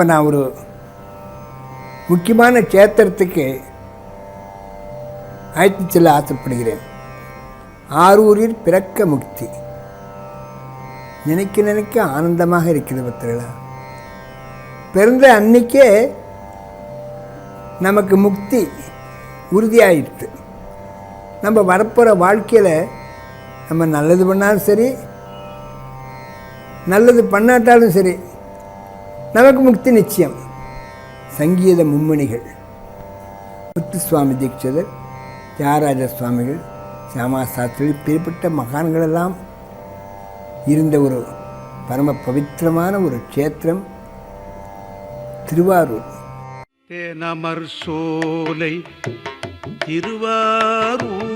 இப்போ நான் ஒரு முக்கியமான சேத்திரத்துக்கு அழைத்து செல்ல ஆசைப்படுகிறேன். ஆரூரில் பிறக்க முக்தி. நினைக்க நினைக்க ஆனந்தமாக இருக்கிறது பத்திரலா பிறந்த அன்னைக்கே நமக்கு முக்தி உறுதியாயிடுது நம்ம வரப்போகிற வாழ்க்கையில் நம்ம நல்லது பண்ணாலும் சரி நல்லது பண்ணாட்டாலும் சரி நமக்கு முக்தி நிச்சயம். சங்கீத மும்மணிகள் முத்துசுவாமி தீட்சிதர் தியாகராஜ சுவாமிகள் சியாமா சாஸ்திரி பிற்பட்ட மகான்களெல்லாம் இருந்த ஒரு பரம பவித்திரமான ஒரு க்ஷேத்திரம் திருவாரூர். தேனமர் சோலை திருவாரூரின்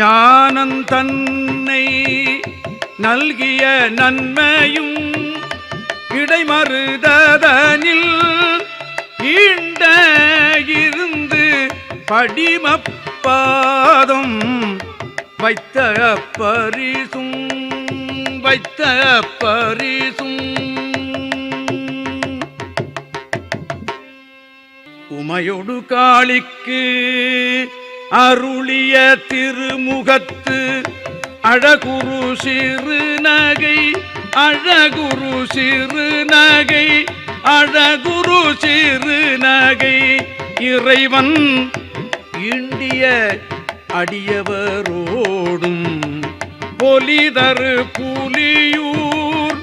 ஞானந்தன்னை நல்கிய நன்மையும் இடைமறுதனில் ஈண்ட இருந்து படிமப்பாதம் வைத்த பரிசும் வைத்த பரிசும் உமையொடு காளிக்கு அருளிய திருமுகத்து அழகுரு சிறு நகை அழகுரு சிறு நகை அழகுரு சிறு நகை. இறைவன் இண்டிய அடியவரோடும் பொலிதரு புலியூர்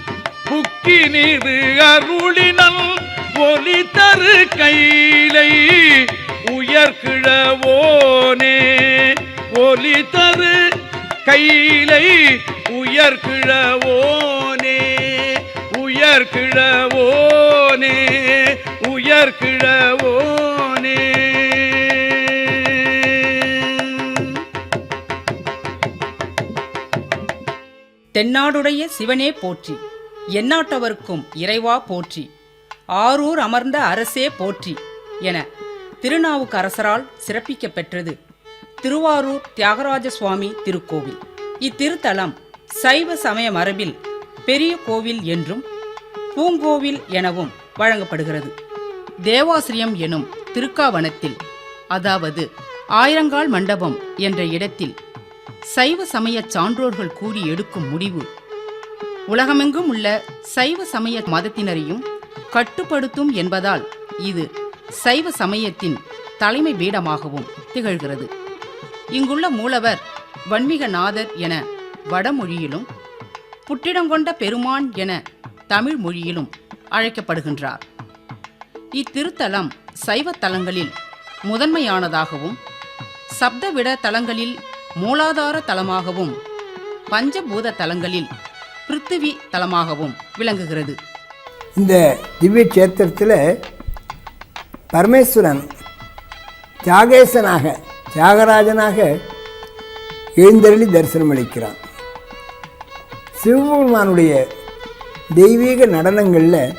புக்கினிது அருளினல் பொலிதரு கையிலை கைலை உயர்கிழவோனே ஒலி தரு கைலை உயர்கிழவோனே உயர்கிழவோனே உயர்கிழவோனே. தென்னாடுடைய சிவனே போற்றி எந்நாட்டவர்க்கும் இறைவா போற்றி ஆரூர் அமர்ந்த அரசே போற்றி என திருநாவுக்கரசரால் சிறப்பிக்க பெற்றது திருவாரூர் தியாகராஜ சுவாமி திருக்கோவில். இத்திருத்தலம் சைவ சமய மரபில் பெரிய கோவில் என்றும் பூங்கோவில் எனவும் வழங்கப்படுகிறது. தேவாசிரியம் எனும் திருக்காவனத்தில் அதாவது ஆயிரங்கால் மண்டபம் என்ற இடத்தில் சைவ சமய சான்றோர்கள் கூடி எடுக்கும் முடிவு உலகமெங்கும் உள்ள சைவ சமய மதத்தினரையும் கட்டுப்படுத்தும் என்பதால் இது சைவ சமயத்தின் தலைமை பீடமாகவும் திகழ்கிறது. இங்குள்ள மூலவர் வன்மிகநாதர் என வடமொழியிலும் புட்டிடங்கொண்ட பெருமான் என தமிழ் மொழியிலும் அழைக்கப்படுகின்றார். இத்திருத்தலம் சைவ தலங்களில் முதன்மையானதாகவும் சப்தவிட தலங்களில் மூலாதார தலமாகவும் பஞ்சபூத தலங்களில் பிருத்திவி தலமாகவும் விளங்குகிறது. இந்த திவ்ய கேத்திரத்தில் பரமேஸ்வரன் தியாகேசனாக தியாகராஜனாக எழுந்தருளி தரிசனம் அளிக்கிறான் சிவபெருமானுடைய தெய்வீக நடனங்களில்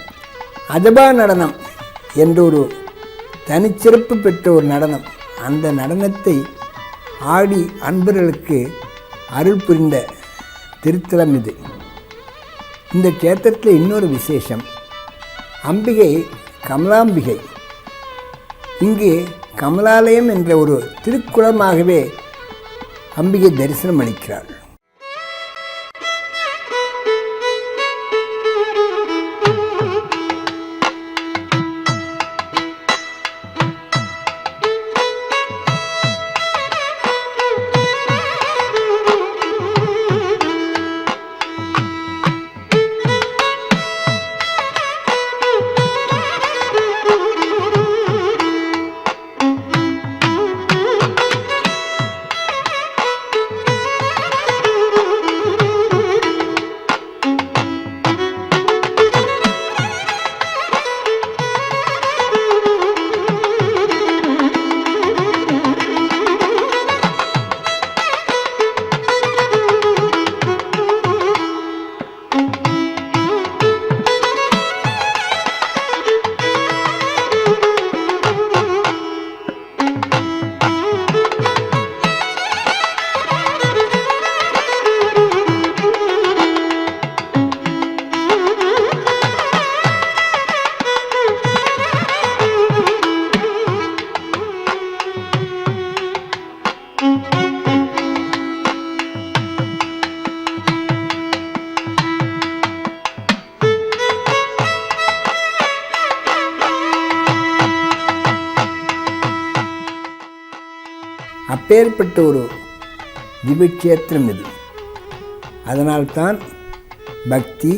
அஜபா நடனம் என்ற ஒரு தனிச்சிறப்பு பெற்ற ஒரு நடனம். அந்த நடனத்தை ஆடி அன்பர்களுக்கு அருள் புரிந்த திருத்தலம் இது. இந்த கேத்திரத்தில் இன்னொரு விசேஷம். அம்பிகை கமலாம்பிகை. இங்கு கமலாலயம் என்ற ஒரு திருக்குளமாகவே அம்பிகை தரிசனம் அளிக்கிறாள் அப்பேற்பட்ட ஒரு திவ்யக்ஷேத்திரம் இது. அதனால்தான் பக்தி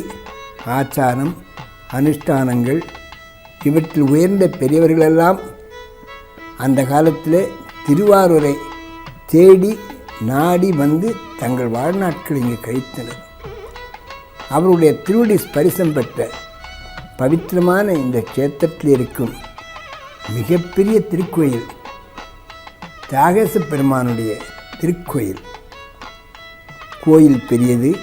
ஆச்சாரம் அனுஷ்டானங்கள் இவற்றில் உயர்ந்த பெரியவர்களெல்லாம் அந்த காலத்தில் திருவாரூரை தேடி நாடி வந்து தங்கள் வாழ்நாட்கள் இங்கே கழித்தனர். அவருடைய திருவடி ஸ்பரிசம் பெற்ற பவித்திரமான இந்த க்ஷேத்திரத்தில் இருக்கும் மிகப்பெரிய திருக்கோயில் தியாகேச பெருமானுடைய திருக்கோயில். கோயில் பெரியது.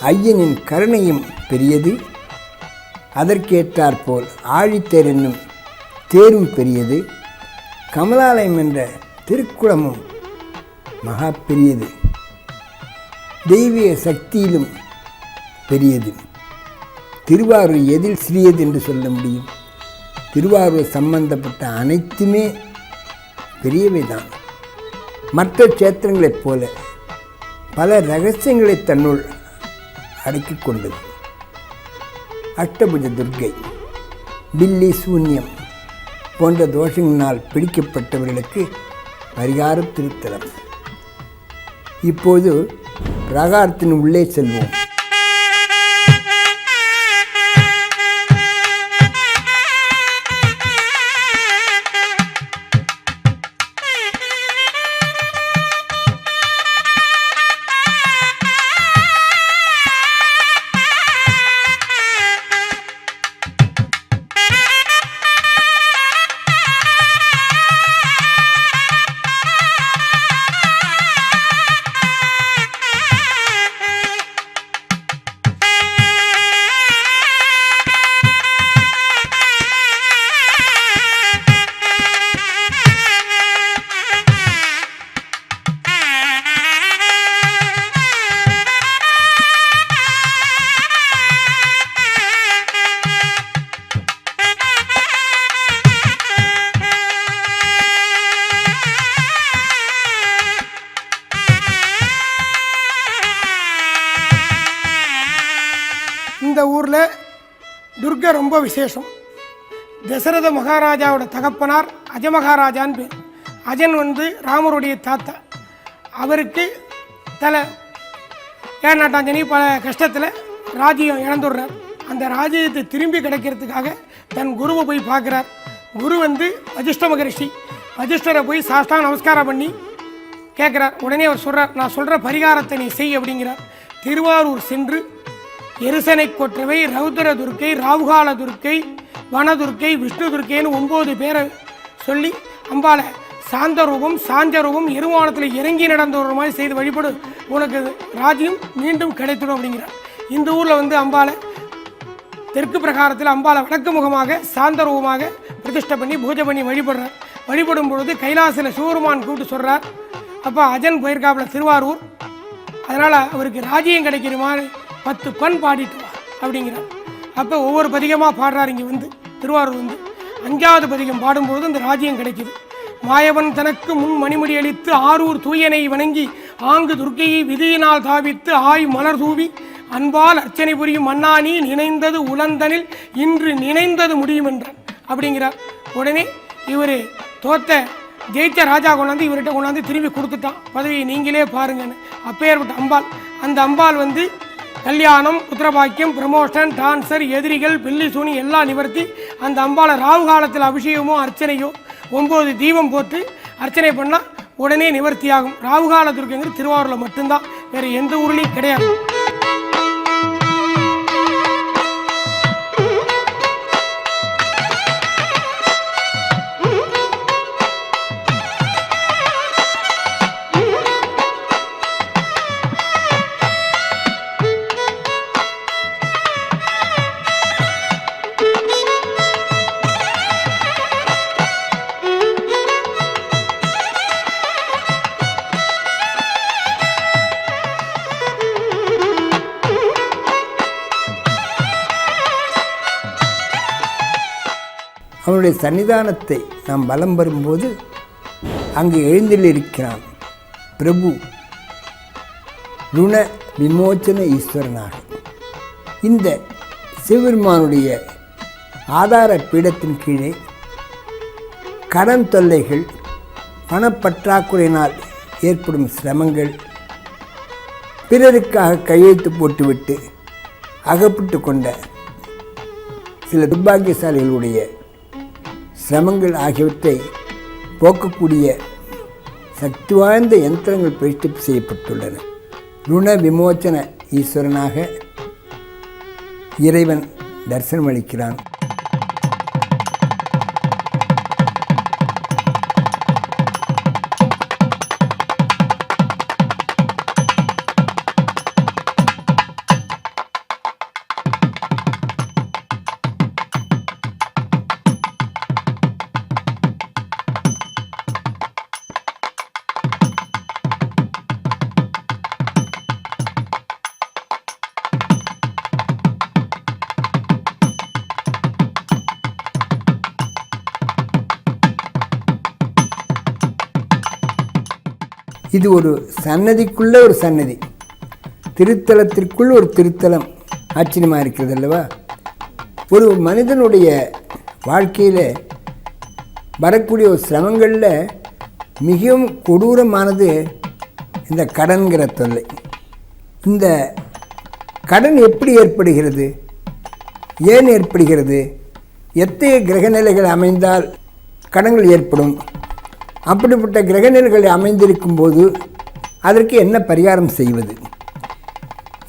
ஐயனின் கருணையும் பெரியது. அதற்கேற்றாற்போல் ஆழித்தேர் என்னும் தேரும் பெரியது. கமலாலயம் என்ற திருக்குளமும் மகா பெரியது. தெய்வீக சக்தியிலும் பெரியது. திருவாரூர் எதில் சிறியது என்று சொல்ல முடியும். திருவாரூர் சம்பந்தப்பட்ட அனைத்துமே பெரியவை தான் மற்ற கேத்திரங்களைப் போல பல ரகசியங்களை தன்னுள் அடக்கிக் கொண்டது. அஷ்டபுஜ துர்க்கை பில்லி சூன்யம் போன்ற தோஷங்களினால் பிடிக்கப்பட்டவர்களுக்கு பரிகார திருத்தலம். இப்போது பிரகாரத்தின் உள்ளே செல்வோம். ரொம்ப விசேஷம் தசரத மகாராஜாவோட தகப்பனார் அஜமகாராஜான்னு பேர். அஜன் வந்து ராமருடைய தாத்தா. அவருக்கு தலை ஏழாட்டாஞ்சனி பல கஷ்டத்தில் ராஜ்யம் இழந்துடுறார். அந்த ராஜ்யத்தை திரும்பி கிடைக்கிறதுக்காக தன் குருவை போய் பார்க்குறார். குரு வந்து வஜிஷ்ட மகரிஷி. வஜிஷ்டரை போய் சாஷ்டா நமஸ்காரம் பண்ணி கேட்குறார். உடனே அவர் சொல்கிறார் நான் சொல்கிற பரிகாரத்தை நீ செய் அப்படிங்கிறார். திருவாரூர் சென்று எருசனை கொற்றவை ரௌதர துர்க்கை ராவுகால துர்க்கை வனதுர்க்கை விஷ்ணு துர்க்கைன்னு ஒம்பது பேரை சொல்லி அம்பாளை சாந்த ரூபம் சாஞ்ச ரூபம் இருவானத்தில் இறங்கி நடந்த ஒரு மாதிரி செய்து வழிபடு. உனக்கு ராஜ்யம் மீண்டும் கிடைத்திடும் அப்படிங்கிறார். இந்த ஊரில் வந்து அம்பாலை தெற்கு பிரகாரத்தில் அம்பாலை வடக்கு முகமாக சாந்த ரூபமாக பிரதிஷ்டை பண்ணி பூஜை பண்ணி வழிபடுறார். வழிபடும் பொழுது கைலாசில் சிவருமான் கூப்பிட்டு சொல்கிறார் அப்போ அஜன் போயிருக்காப்புல திருவாரூர். அதனால் அவருக்கு ராஜ்யம் கிடைக்கிற மாதிரி பத்து பண் பாடிட்டு வா அப்படிங்கிறார். அப்போ ஒவ்வொரு பதிகமாக பாடுறார் இங்கே வந்து திருவாரூர் வந்து. அஞ்சாவது பதிகம் பாடும்பொழுது அந்த ராஜ்யம் கிடைக்குது. மாயவன் தனக்கு முன் மணிமுடி அளித்து ஆரூர் தூயனை வணங்கி ஆங்கு துர்க்கையை விதியினால் தாவித்து ஆய் மலர் தூவி அன்பால் அர்ச்சனை புரியும் மன்னானி நினைந்தது உலந்தனில் இன்று நினைந்தது முடியும் என்றார் அப்படிங்கிறார். உடனே இவர் தோத்த ஜெயிச்ச ராஜா கொண்டாந்து இவர்கிட்ட கொண்டாந்து திரும்பி கொடுத்துட்டான். பதவியை நீங்களே பாருங்கன்னு அப்பேற்பட்ட அம்பாள். அந்த அம்பாள் வந்து கல்யாணம் புத்திரபாக்கியம் ப்ரமோஷன் டான்சர் எதிரிகள் பில்லி சூனி எல்லாம் நிவர்த்தி. அந்த அம்பாவை ராகு காலத்தில் அபிஷேகமோ அர்ச்சனையோ ஒம்பது தீபம் போட்டு அர்ச்சனை பண்ணால் உடனே நிவர்த்தியாகும். ராகுகால துர்க்கைங்கிறது திருவாரூரில் மட்டும்தான். வேறு எந்த ஊர்லேயும் கிடையாது. அவனுடைய சன்னிதானத்தை நாம் பலம் வரும்போது அங்கு எழுந்திருக்கிறான். பிரபு ருண விமோச்சன ஈஸ்வரனாக. இந்த சிவபெருமானுடைய ஆதார பீடத்தின் கீழே கடன் தொல்லைகள் பணப்பற்றாக்குறையினால் ஏற்படும் சிரமங்கள் பிறருக்காக கையெழுத்து போட்டுவிட்டு அகப்பட்டு கொண்ட சில துர்பாகியசாலிகளுடைய சிரமங்கள் ஆகியவற்றை போக்கக்கூடிய சக்தி வாய்ந்த யந்திரங்கள் பிரதிஷ்டை செய்யப்பட்டுள்ளன. ருண விமோச்சன ஈஸ்வரனாக இறைவன் தரிசனமளிக்கிறான். இது ஒரு சன்னதிக்குள்ளே ஒரு சன்னதி. திருத்தலத்திற்குள் ஒரு திருத்தலம் ஆச்சரியமாக இருக்கிறது அல்லவா? ஒரு மனிதனுடைய வாழ்க்கையில் வரக்கூடிய ஒரு சிரமங்களில் மிகவும் கொடூரமானது இந்த கடன்கிற தொல்லை. இந்த கடன் எப்படி ஏற்படுகிறது? ஏன் ஏற்படுகிறது? எத்தகைய கிரகநிலைகள் அமைந்தால் கடன்கள் ஏற்படும்? அப்படிப்பட்ட கிரகநிலைகள் அமைந்திருக்கும் போது அதற்கு என்ன பரிகாரம் செய்வது?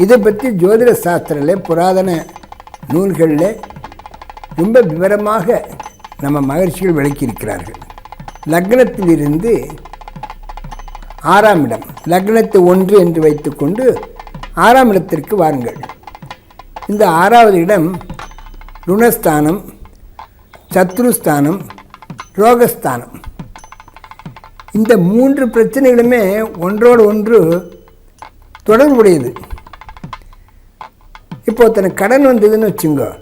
இதை பற்றி ஜோதிட சாஸ்திரில் புராதன நூல்களில் ரொம்ப விவரமாக நம்ம மகிழ்ச்சிகள் விளக்கியிருக்கிறார்கள். லக்னத்திலிருந்து ஆறாம் இடம் லக்னத்தை ஒன்று என்று வைத்துக்கொண்டு ஆறாம் இடத்திற்கு வாருங்கள். இந்த ஆறாவது இடம் ருணஸ்தானம் சத்ருஸ்தானம் ரோகஸ்தானம். இந்த மூன்று பிரச்சனைகளுமே ஒன்றோடு ஒன்று தொடர்புடையது. இப்போ ஒருத்தனுக்கு கடன் வந்ததுன்னு வச்சுங்க.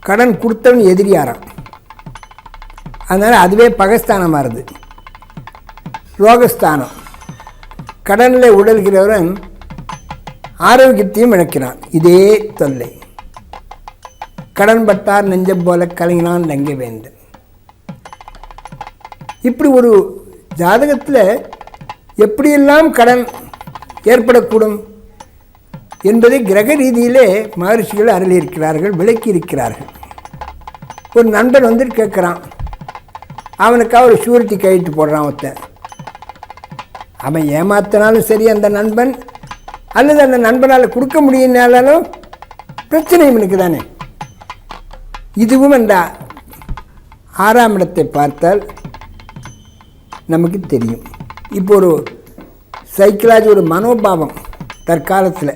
கடன் கொடுத்தவன் எதிரியாராம். அதனால் அதுவே பகஸ்தானம் மாறுது. ரோகஸ்தானம் கடனில் உடல்கிறவன் ஆரோக்கியத்தையும் இழக்கிறான். இதே தொல்லை. கடன் பட்டார் நெஞ்சம் போல கலங்கினான் லங்க வேந்தன் இப்படி ஒரு ஜாதகத்தில் எப்படியெல்லாம் கடன் ஏற்படக்கூடும் என்பதை கிரக ரீதியிலே மகரிஷிகள் அருளியிருக்கிறார்கள் விளக்கி இருக்கிறார்கள் ஒரு நண்பன் வந்து கேட்குறான் அவனுக்காக ஒரு ஷூரிட்டி கையெழுத்து போடுறான் ஒருத்தன். அவன் ஏமாத்தினாலும் சரி அந்த நண்பன் அல்லது அந்த நண்பனால் கொடுக்க முடியினாலும் பிரச்சனை இவனுக்கு தானே. இதுவும் அந்த ஆறாம் இடத்தை பார்த்தால் நமக்கு தெரியும். இப்போ ஒரு சைக்கிளாஜி ஒரு மனோபாவம் தற்காலத்தில்.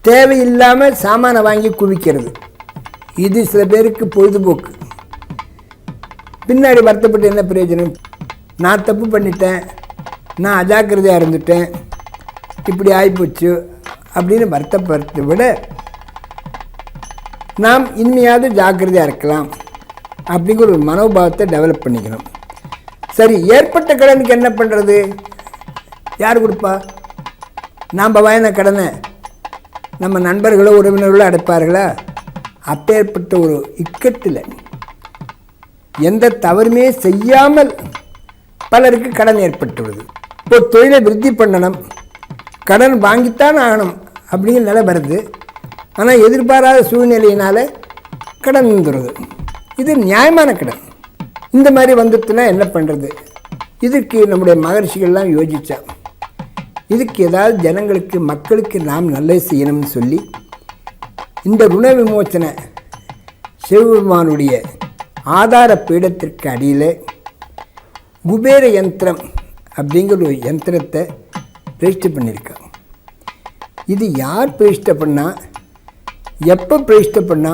தேவையில்லாமல் சாமானை வாங்கி குவிக்கிறது. இது சில பேருக்கு பொழுதுபோக்கு. பின்னாடி வருத்தப்பட்டு என்ன பிரயோஜனம்? நான் தப்பு பண்ணிட்டேன். நான் அஜாக்கிரதையாக இருந்துட்டேன். இப்படி ஆகிப்போச்சு அப்படின்னு வருத்தப்படுறதை விட நாம் இனிமையாவது ஜாக்கிரதையாக இருக்கலாம். அப்படிங்கிற ஒரு மனோபாவத்தை டெவலப் பண்ணிக்கணும். சரி ஏற்பட்ட கடனுக்கு என்ன பண்ணுறது யார் கொடுப்பா? நாம் வாங்கின கடனை நம்ம நண்பர்களோ உறவினர்களோ அடைப்பார்களா? அப்பேற்பட்ட ஒரு இக்கட்டில் எந்த தவறுமே செய்யாமல் பலருக்கு கடன் ஏற்பட்டுள்ளது இப்போ தொழிலை விருத்தி பண்ணணும். கடன் வாங்கித்தான் ஆகணும் அப்படிங்கிற நிலை வருது. ஆனால் எதிர்பாராத சூழ்நிலையினால் கடன் வந்துடுது இது நியாயமான கடன். இந்த மாதிரி வந்துட்டுனா என்ன பண்ணுறது இதுக்கு நம்முடைய மகர்ஷிகள்லாம் யோசித்தா இதுக்கு ஏதாவது ஜனங்களுக்கு மக்களுக்கு நாம் நல்லது செய்யணும்னு சொல்லி இந்த ருண விமோச்சன சிவபெருமானுடைய ஆதார பீடத்திற்கு அடியில் குபேர யந்திரம் அப்படிங்கிற ஒரு யந்திரத்தை பிரதிஷ்டை பண்ணியிருக்காங்க. இது யார் பிரதிஷ்டை பண்ணால் எப்போ பிரதிஷ்டை பண்ணா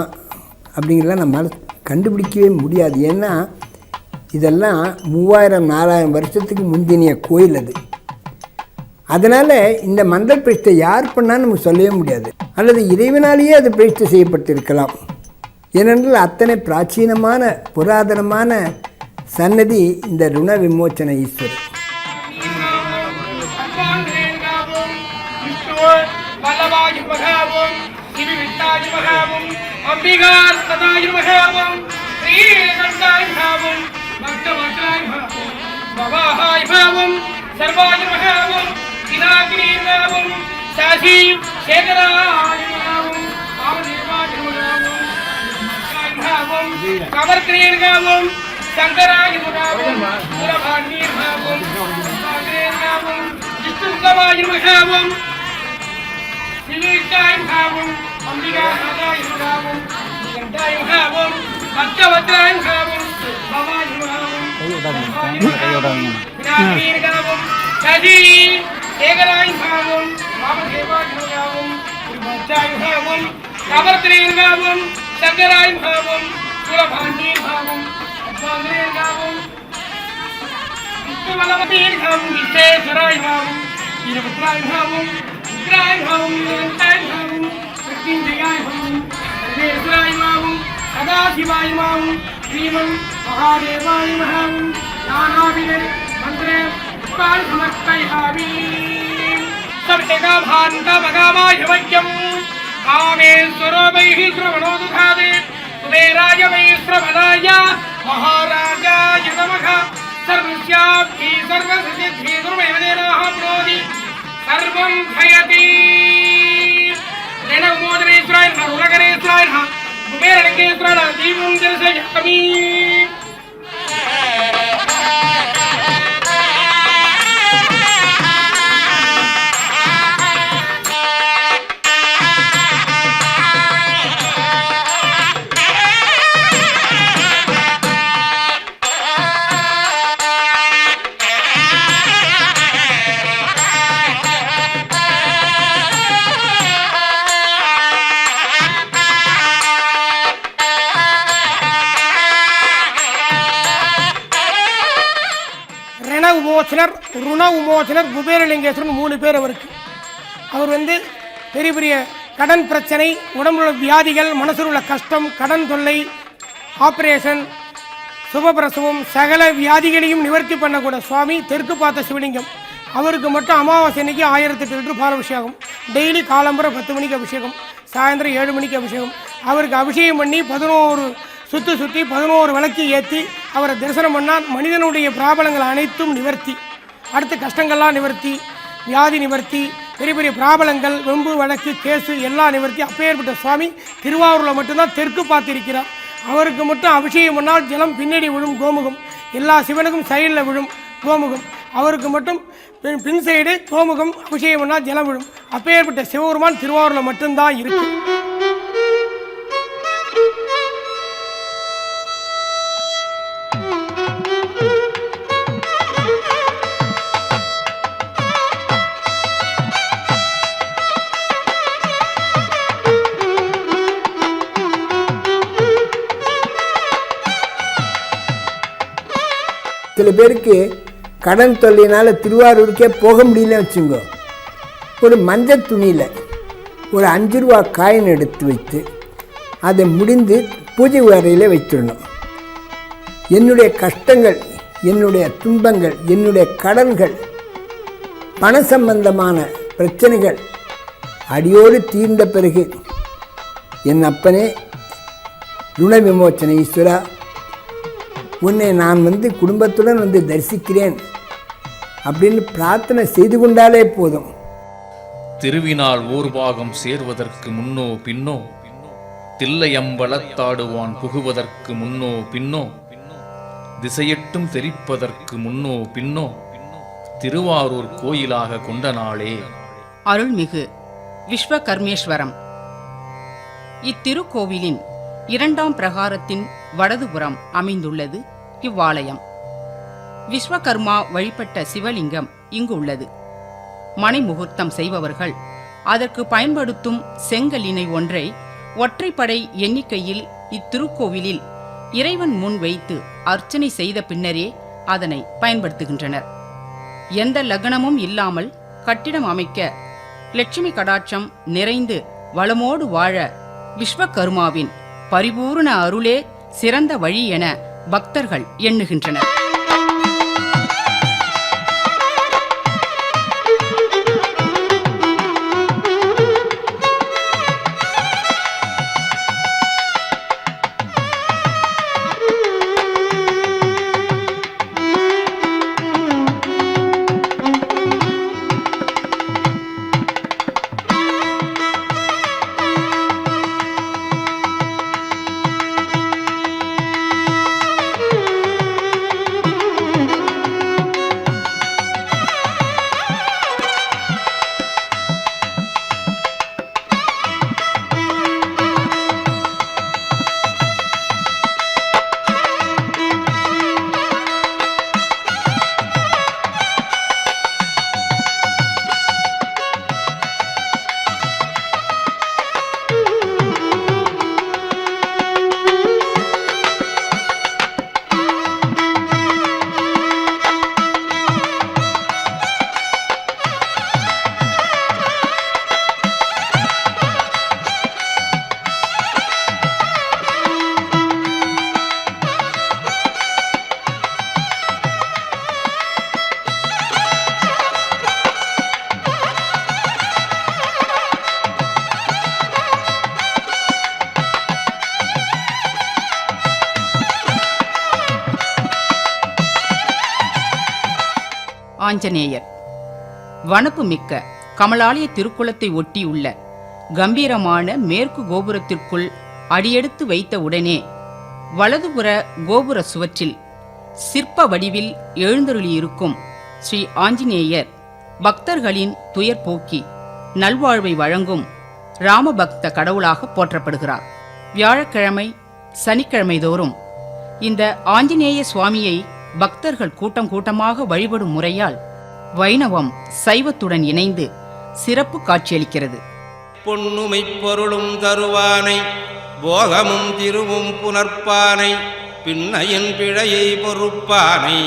அப்படிங்கிறலாம் நம்மளால் கண்டுபிடிக்கவே முடியாது. ஏன்னா இதெல்லாம் மூவாயிரம் நாலாயிரம் வருஷத்துக்கு முந்தினிய கோயில் அது. அதனால் இந்த மண்டல் பிரதிஷ்டை யார் பண்ணால் நமக்கு சொல்லவே முடியாது. அல்லது இறைவனாலேயே அது பிரதிஷ்டை செய்யப்பட்டிருக்கலாம். ஏனென்றால் அத்தனை பிராச்சீனமான புராதனமான சன்னதி இந்த ருண விமோச்சன ஈஸ்வரர். அம்பிகார் சதாயு பவாஹாய் பாவம் சர்வாயுமகாவும் இதாகிரீர்வாவும் சாசீம் சேகராயுமகாவும் ஆமதேவாயுமகாவும் காய்மாவும் கவர்கிரீர்காவும் சங்கராயுமகாவும் புரபாண்டீர்காவும் சங்கரேர்காவும் விஷ்ணுகவாயுமகாவும் சிவிகாயுமகாவும் அம்பிகாயுமகாவும் ஜெகண்டாயுமகாவும் भावं शङ्कराय भावं सुरभाण्ये भावं सागरेण भावं विष्णुकवाय भावं शिवीकाय भावं अम्बिकानाथाय भावं निगन्धाय भावं भक्तवत्राय भावं भवाय सदाशिवाय माँ श्रीमन् महादेवाय महं नानाविध मंत्र पुष्पाल समर्पयामि। सप्तका भान्ता भगावाय वज्यं कामेश्वरो वैः श्रवणो दुधादे कुबेराय वै श्रवणाय महाराजाय नमः। सर्वस्याभि सर्वसिद्धिः दुर्मेव देनाः प्रोदि सर्वं भयति नमो देवेश्वराय नमो। మేరడికేశ్వర దీపం తెలిసే ருண உமோசனர் குபேரலிங்கேஸ்வரன் மூணு பேர் அவருக்கு. அவர் வந்து பெரிய பெரிய கடன் பிரச்சனை உடம்புல வியாதிகள் மனசில் உள்ள கஷ்டம் கடன் தொல்லை ஆப்ரேஷன் சுபபிரசவம் சகல வியாதிகளையும் நிவர்த்தி பண்ணக்கூட சுவாமி தெற்கு பார்த்த சிவலிங்கம். அவருக்கு மட்டும் அமாவாசை அன்னைக்கு ஆயிரத்தி எட்டு லிட்டர் பால் அபிஷேகம். டெய்லி காலம்பரை பத்து மணிக்கு அபிஷேகம். சாயந்தரம் ஏழு மணிக்கு அபிஷேகம். அவருக்கு அபிஷேகம் பண்ணி பதினோரு சுற்றி சுற்றி பதினோரு விளக்கு ஏற்றி அவரை தரிசனம் பண்ணால் மனிதனுடைய பிராபலங்கள் அனைத்தும் நிவர்த்தி. அடுத்து கஷ்டங்கள்லாம் நிவர்த்தி வியாதி நிவர்த்தி பெரிய பெரிய பிராபலங்கள் வெம்பு வழக்கு கேஸு எல்லாம் நிவர்த்தி. அப்பேற்பட்ட சுவாமி திருவாரூரில் மட்டும்தான் தெற்கு பார்த்திருக்கிறார். அவருக்கு மட்டும் அபிஷேகம் பண்ணால் ஜலம் பின்னாடி விழும் கோமுகம். எல்லா சிவனுக்கும் சைடில் விழும் கோமுகம். அவருக்கு மட்டும் பின் பின் சைடு கோமுகம் அபிஷேகம் பண்ணால் ஜலம் விழும். அப்பேற்பட்ட சிவபெருமான் திருவாரூரில் மட்டும்தான் இருக்கு. சில பேருக்கு கடன் தொல்லையினால் திருவாரூருக்கே போக முடியலன்னு வச்சுங்க. ஒரு மஞ்சள் துணியில் ஒரு அஞ்சு ரூபா காயின் எடுத்து வைத்து அதை முடிந்து பூஜை அறையில் வைத்துடணும். என்னுடைய கஷ்டங்கள் என்னுடைய துன்பங்கள் என்னுடைய கடன்கள் பண சம்பந்தமான பிரச்சனைகள் அடியோடு தீர்ந்த பிறகு என் அப்பனே ருண விமோச்சன ஈஸ்வரா உன்னை நான் வந்து குடும்பத்துடன் வந்து தரிசிக்கிறேன் அப்படின்னு பிரார்த்தனை செய்து கொண்டாலே போதும். திருவினால் ஊர்பாகம் சேர்வதற்கு முன்னோ பின்னோ தில்லையம்பலத்தாடுவான் புகுவதற்கு முன்னோ பின்னோ திசையெட்டும் தெரிப்பதற்கு முன்னோ பின்னோ திருவாரூர் கோயிலாக கொண்ட நாளே. அருள்மிகு விஸ்வகர்மேஸ்வரம். இத்திருக்கோவிலின் இரண்டாம் பிரகாரத்தின் வடதுபுறம் அமைந்துள்ளது இவ்வாலயம். விஸ்வகர்மா வழிபட்ட சிவலிங்கம் இங்கு உள்ளது மனை முகூர்த்தம் செய்பவர்கள் அதற்கு பயன்படுத்தும் செங்கலினை ஒன்றை ஒற்றைப்படை எண்ணிக்கையில் இத்திருக்கோவிலில் இறைவன் முன் வைத்து அர்ச்சனை செய்த பின்னரே அதனை பயன்படுத்துகின்றனர். எந்த லக்னமும் இல்லாமல் கட்டிடம் அமைக்க லட்சுமி கடாட்சம் நிறைந்து வளமோடு வாழ விஸ்வகர்மாவின் பரிபூரண அருளே சிறந்த வழி என பக்தர்கள் எண்ணுகின்றனர். ஆஞ்சநேயர். வனப்பு மிக்க கமலாலய திருக்குளத்தை ஒட்டியுள்ள கம்பீரமான மேற்கு கோபுரத்திற்குள் அடியெடுத்து வைத்த உடனே வலதுபுற கோபுர சுவற்றில் சிற்ப வடிவில் எழுந்தருளியிருக்கும் ஸ்ரீ ஆஞ்சநேயர் பக்தர்களின் துயர் போக்கி நல்வாழ்வை வழங்கும் ராமபக்த கடவுளாக போற்றப்படுகிறார். வியாழக்கிழமை சனிக்கிழமை தோறும் இந்த ஆஞ்சநேய சுவாமியை பக்தர்கள் கூட்டம் கூட்டமாக வழிபடும் முறையால் வைணவம் சைவத்துடன் இணைந்து சிறப்பு காட்சியளிக்கிறது. பொன்னுமைப் பொருளும் தருவானை போகமும் திருவும் புனர்ப்பானை பின்னையின் பிழையை பொறுப்பானை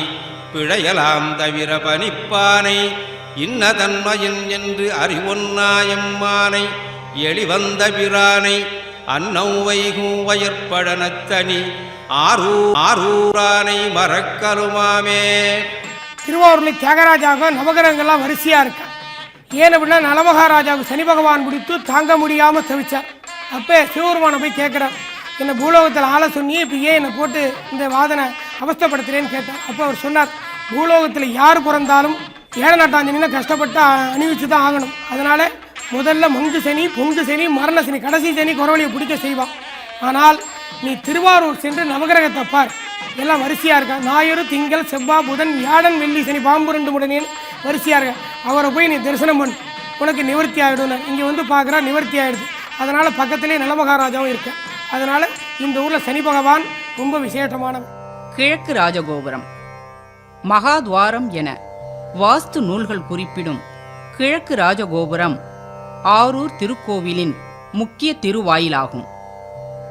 பிழையலாம் தவிர பணிப்பானை இன்ன தன்மையின் என்று அறிவொன்னாயம்மானை எளிவந்த பிரானை அன்னம் வயற்படனத்தனி ஆரூ ஆரூரானை மறக்கலுமாமே. திருவாரூரில் தியாகராஜாவுக்கு நவகிரகங்கள்லாம் வரிசையாக இருக்கா? ஏன் அப்படின்னா நலமகாராஜாவுக்கு சனி பகவான் பிடித்து தாங்க முடியாமல் தவிச்சார். அப்போ சிவபெருமானை போய் கேட்குறார். என்னை பூலோகத்தில் ஆள சொன்னியே இப்போ ஏன் என்னை போட்டு இந்த வாதனை அவஸ்தைப்படுத்துறேன்னு கேட்டார். அப்போ அவர் சொன்னார் பூலோகத்தில் யார் பிறந்தாலும் ஏழை நாட்டாஞ்சனின்னு கஷ்டப்பட்டு அணிவிச்சு தான் ஆகணும். அதனால் முதல்ல மங்கு சனி பொங்கு சனி மரண சனி கடைசி சனி குறவழியை பிடிக்க செய்வான் ஆனால் நீ திருவாரூர் சென்று நவகிரகத்தை பார். எல்லாம் வரிசையாக இருக்கா? ஞாயிறு திங்கள் செவ்வாய் புதன் வியாழன் வெள்ளி சனி பாம்பு ரெண்டு முடனேன்னு வரிசையாக இருக்க? அவரை போய் நீ தரிசனம் பண்ணு. உனக்கு நிவர்த்தி ஆகிடும் இங்கே வந்து பார்க்குறா நிவர்த்தி ஆகிடுது அதனால் பக்கத்திலே நலமகாராஜாவும் இருக்கு? அதனால் இந்த ஊரில் சனி பகவான் ரொம்ப விசேஷமானவர். கிழக்கு ராஜகோபுரம். மகாத்வாரம் என வாஸ்து நூல்கள் குறிப்பிடும் கிழக்கு ராஜகோபுரம். ஆரூர் திருக்கோவிலின் முக்கிய திருவாயிலாகும்.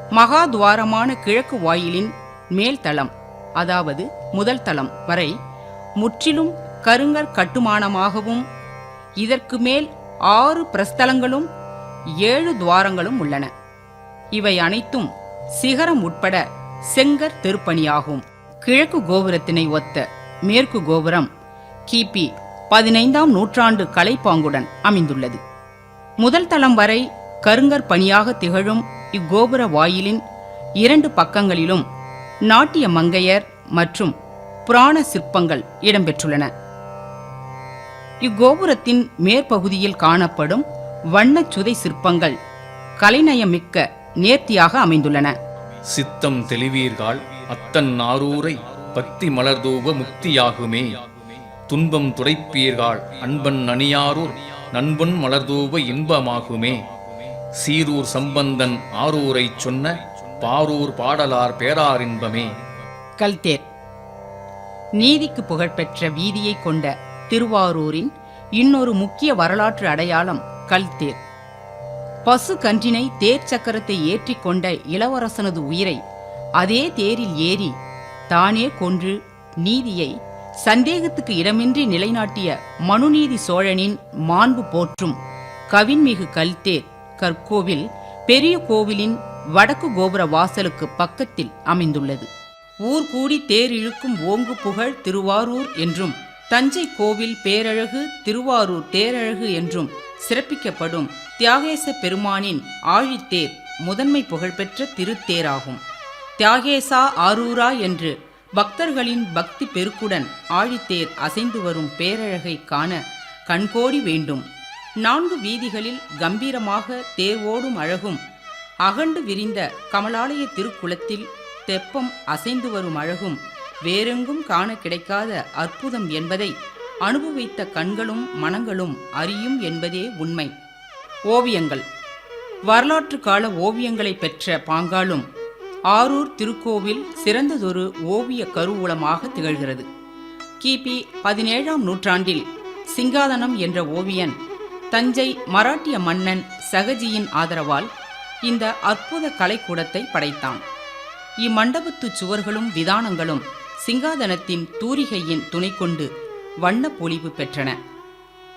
மகாத்வாரமான கிழக்கு வாயிலின் மேல்தளம் அதாவது முதல் தளம் வரை முற்றிலும் கருங்கற் கட்டுமானமாகவும் இதற்கு மேல் ஆறு பிரஸ்தலங்களும் ஏழு துவாரங்களும் உள்ளன. இவை அனைத்தும் சிகரம் உட்பட செங்கற் திருப்பணியாகும். கிழக்கு கோபுரத்தினை ஒத்த மேற்கு கோபுரம் கிபி பதினைந்தாம் நூற்றாண்டு கலைப்பாங்குடன் அமைந்துள்ளது. முதல் தளம் வரை கருங்கற்பணியாக திகழும் இக்கோபுர வாயிலின் இரண்டு பக்கங்களிலும் நாட்டிய மங்கையர் மற்றும் புராண சிற்பங்கள் இடம்பெற்றுள்ளன. இக்கோபுரத்தின் மேற்பகுதியில் காணப்படும் வண்ணச் சுதை சிற்பங்கள் கலைநயமிக்க நேர்த்தியாக அமைந்துள்ளன. சித்தம் தெளிவீர்கள் அத்தன் நாரூரை பக்தி மலர்தூப முக்தியாகுமே. துன்பம் துடைப்பீர்கள் அன்பன் அணியாரூர் நண்பன் மலர்தூப இன்பமாகுமே. சீரூர் சம்பந்தன் ஆரூரைச் சொன்ன பாரூர் பாடலார் பேராரின்பமே கல்தேர். நீதிக்கு புகழ்பெற்ற வீதியை கொண்ட திருவாரூரின் இன்னொரு முக்கிய வரலாற்று அடையாளம் கல்தேர். பசு கன்றினை தேர் சக்கரத்தை ஏற்றிக் கொண்ட இளவரசனது உயிரை அதே தேரில் ஏறி தானே கொன்று நீதியை சந்தேகத்துக்கு இடமின்றி நிலைநாட்டிய மனுநீதி சோழனின் மாண்பு போற்றும் கவின்மிகு கல்தேர் கற்கோவில் பெரிய கோவிலின் வடக்கு கோபுர வாசலுக்கு பக்கத்தில் அமைந்துள்ளது. ஊர் கூடி தேர் இழுக்கும் ஓங்கு புகழ் திருவாரூர் என்றும் தஞ்சை கோவில் பேரழகு திருவாரூர் தேரழகு என்றும் சிறப்பிக்கப்படும் தியாகேச பெருமானின் ஆழித்தேர் முதன்மை புகழ்பெற்ற திருத்தேராகும். தியாகேசா ஆரூரா என்று பக்தர்களின் பக்தி பெருக்குடன் ஆழித்தேர் அசைந்து வரும் பேரழகை காண கண்கோடி வேண்டும். நான்கு வீதிகளில் கம்பீரமாக தேர் ஓடும் அழகும். அகண்டு விரிந்த கமலாலய திருக்குளத்தில் தெப்பம் அசைந்து வரும் அழகும் வேறெங்கும் காண கிடைக்காத அற்புதம் என்பதை அனுபவித்த கண்களும் மனங்களும் அறியும் என்பதே உண்மை. ஓவியங்கள். வரலாற்று கால ஓவியங்களை பெற்ற பாங்காலும் ஆரூர் திருக்கோவில் சிறந்ததொரு ஓவிய கருவூலமாக திகழ்கிறது. கிபி பதினேழாம் நூற்றாண்டில் சிங்காதனம் என்ற ஓவியன் தஞ்சை மராட்டிய மன்னன் சகஜியின் ஆதரவால் இந்த அற்புத கலைக்கூடத்தை படைத்தான். இம்மண்டபத்துச் சுவர்களும் விதானங்களும் சிங்காதனத்தின் தூரிகையின் துணை கொண்டு வண்ண பொலிவு பெற்றன.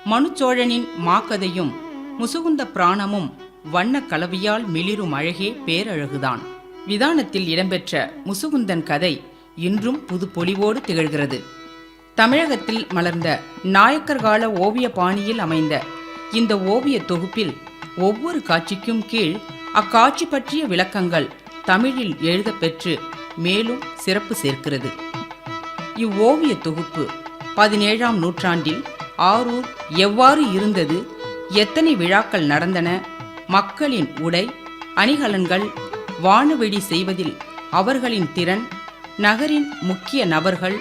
மனுச்சோழனின் மாக்கதையும் முசுகுந்த பிராணமும் வண்ணக் கலவியால் மிளிரும் அழகே பேரழகுதான். விதானத்தில் இடம்பெற்ற முசுகுந்தன் கதை இன்றும் புது பொலிவோடு திகழ்கிறது. தமிழகத்தில் மலர்ந்த நாயக்கர் கால ஓவிய பாணியில் அமைந்த இந்த ஓவிய தொகுப்பில் ஒவ்வொரு காட்சிக்கும் கீழ் அக்காட்சி பற்றிய விளக்கங்கள் தமிழில் எழுதப்பெற்று மேலும் சிறப்பு சேர்க்கிறது. இவ்வோவிய தொகுப்பு பதினேழாம் நூற்றாண்டில் ஆரூர் எவ்வாறு இருந்தது எத்தனை விழாக்கள் நடந்தன மக்களின் உடை அணிகலன்கள் வானவெடி செய்வதில் அவர்களின் திறன் நகரின் முக்கிய நபர்கள்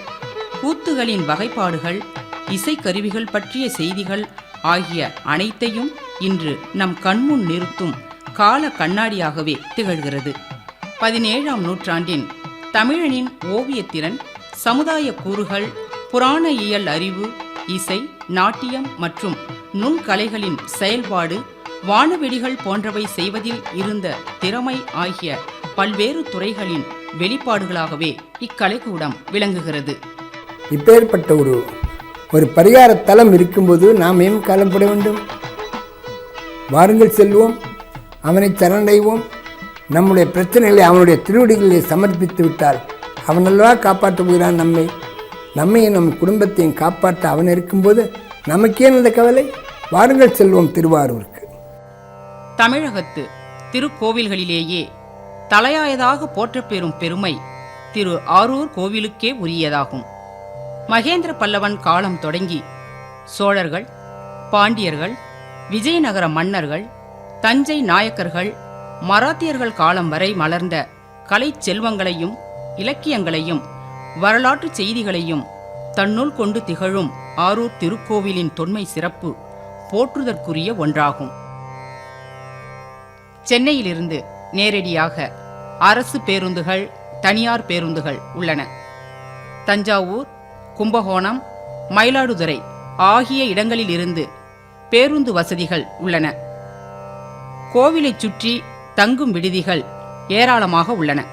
கூத்துகளின் வகைப்பாடுகள் இசைக்கருவிகள் பற்றிய செய்திகள் ஆகிய அனைத்தையும் இன்று நம் கண்முன் நிறுத்தும் கால கண்ணாடியாகவே திகழ்கிறது. பதினேழாம் நூற்றாண்டின் தமிழனின் ஓவியத்திறன் சமுதாய கூறுகள் புராண இயல் அறிவு இசை நாட்டியம் மற்றும் நுண்கலைகளின் செயல்பாடு வானவெடிகள் போன்றவை செய்வதில் இருந்த திறமை ஆகிய பல்வேறு துறைகளின் வெளிப்பாடுகளாகவே இக்கலைக்கூடம் விளங்குகிறது. இப்பேற்பட்ட ஒரு ஒரு பரிகார தலம் இருக்கும்போது நாம் ஏன் காலப்பட வேண்டும்? வாருங்கள் செல்வோம் அவனை சரணடைவோம். நம்முடைய பிரச்சனைகளை அவனுடைய திருவடிகளிலே சமர்ப்பித்து விட்டால் அவன் அல்லவா காப்பாற்றப் போகிறான் நம்மை? நம்மையும் நம் குடும்பத்தையும் காப்பாற்ற அவன் இருக்கும்போது நமக்கேன் அந்த கவலை? வாருங்கள் செல்வோம் திருவாரூர். தமிழகத்து திருக்கோவில்களிலேயே தலையாயதாக போற்றப்பெறும் பெருமை திரு ஆரூர் கோவிலுக்கே உரியதாகும். மகேந்திர பல்லவன் காலம் தொடங்கி சோழர்கள் பாண்டியர்கள் விஜயநகர மன்னர்கள் தஞ்சை நாயக்கர்கள் மராத்தியர்கள் காலம் வரை மலர்ந்த கலை செல்வங்களையும் இலக்கியங்களையும் வரலாற்று செய்திகளையும் தன்னுள் கொண்டு திகழும் ஆரூர் திருக்கோவிலின் தொன்மை சிறப்பு போற்றுதற்குரிய ஒன்றாகும். சென்னையிலிருந்து நேரடியாக அரசு பேருந்துகள் தனியார் பேருந்துகள் உள்ளன. தஞ்சாவூர் கும்பகோணம் மயிலாடுதுறை ஆகிய இடங்களிலிருந்து பேருந்து வசதிகள் உள்ளன. கோவிலைச் சுற்றி தங்கும் விடுதிகள் ஏராளமாக உள்ளன.